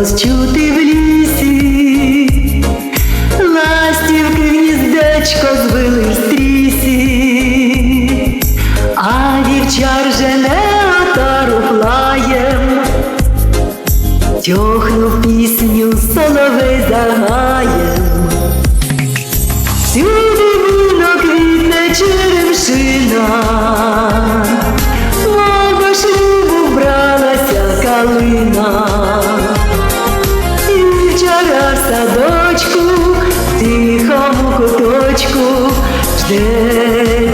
голос чути в лісі, ластівки в гніздечко звели в стрісі, а вівчар жене отару плаєм, тьохнув пісню соловей загаєм.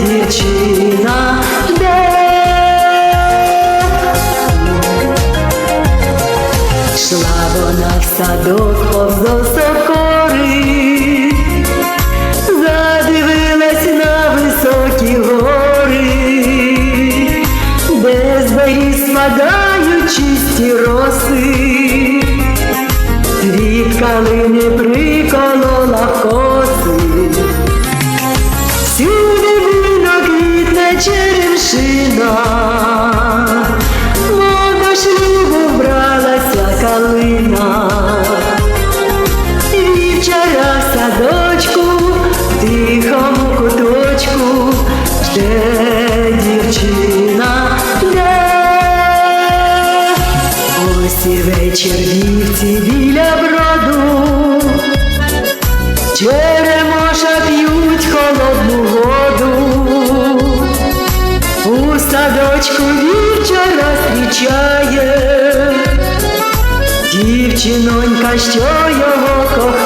Дівчина, жде. Шла вона в садок повз осокори, задивилась на високі гори, де з спадають чисті роси, від калини приколола садочку, в тихому куточку, жде дівчина, де. Ось і вечір вівці біля броду, Черемоша п'ють холодну воду, у садочку вівчора зустрічає, дівчинонька, що його кохає.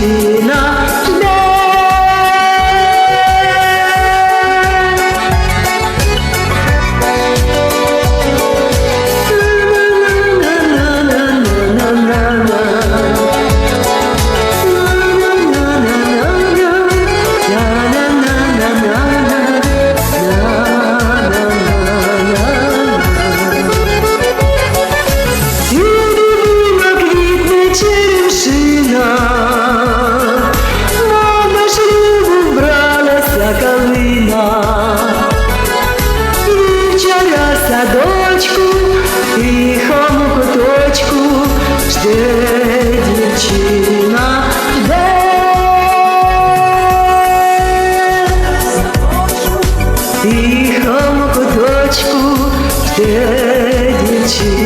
дівчина В тихому куточку, жде дівчина.